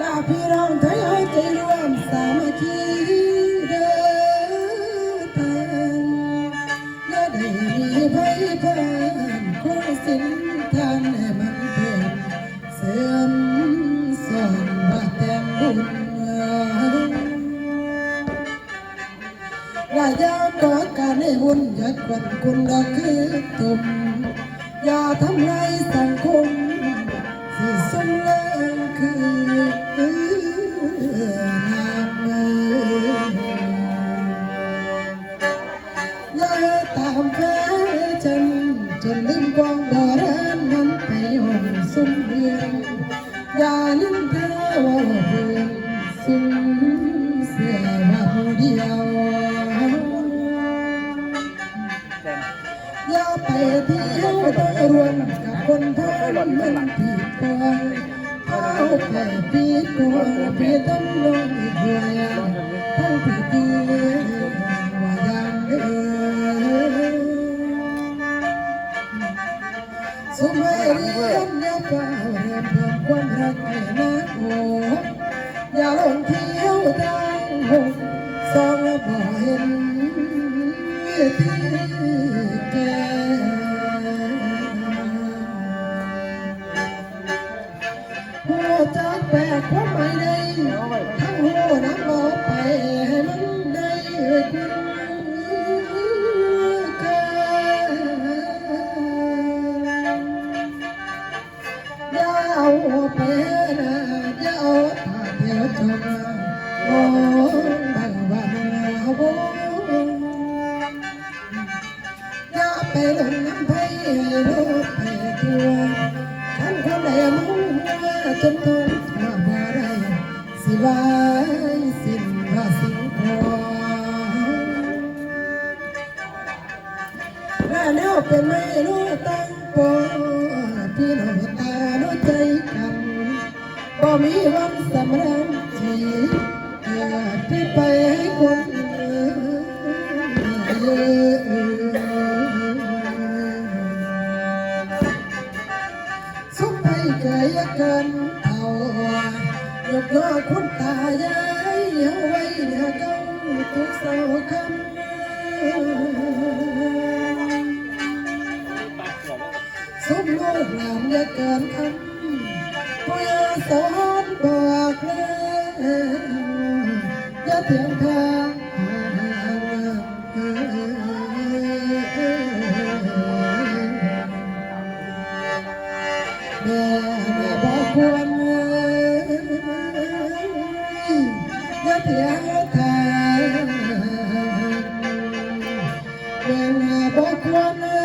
ลาพี่น้องไทยให้ใจรวมสามัคคีเดินทางและได้มีไพ่ผ่านคู่สินทานให้มันเพียงเสริมสอนบาแต่งบุญลายาก่อดการให้วุ่นยัดกวนคุณก็คือตุ่มอย่าทำไร วอย่าไปเที่ยวโดยรวมกับคนพามันผิดกวางเอาไปปีกวางปีต้นลงอีกเดียวทั้งที่ สมัยเรียนอย่าเฝ้าเรียนเพิ่มความรักให้นักโหอย่าลงเที่ยวทางหงสองบ่เห็นที่แก่หัวจักแบกความหมายาไปหลงน้ำไผ่โลกไปตัวท่านคนใดมุ่งจนทนว่าบ่ได้สิวายสิ้นว่าสิ่งของและแล้วเป็นไม่รู้ตั้งปอพี่น้องตารู้ใจกันบ่มีวันสำรันทีอยากที่ไปให้คนอื่น กันเอาหยกยอคุณตายายเดี๋ไว้เดี๋ยวต้องทุกเสาร์คำสมโลกงามย่าเกินคำพยาสอนบอกเลยอย่าเถียงทางเอ Baklanır